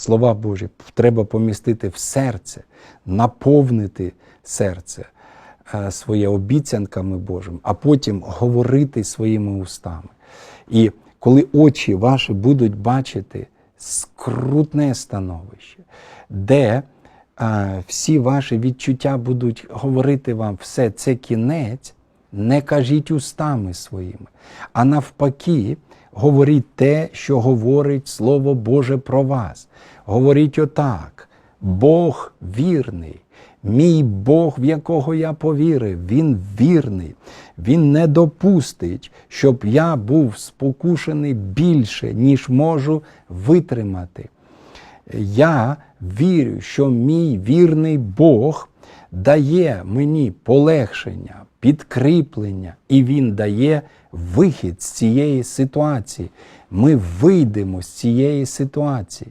Слова Божі треба помістити в серце, наповнити серце е, своє обіцянками Божими, а потім говорити своїми устами. І коли очі ваші будуть бачити скрутне становище, де е, всі ваші відчуття будуть говорити вам, все це кінець, не кажіть устами своїми, а навпаки, говоріть те, що говорить Слово Боже про вас. Говоріть отак: Бог вірний. Мій Бог, в якого я повірив, Він вірний. Він не допустить, щоб я був спокушений більше, ніж можу витримати. Я вірю, що мій вірний Бог дає мені полегшення, підкріплення, і Він дає вихід з цієї ситуації. Ми вийдемо з цієї ситуації.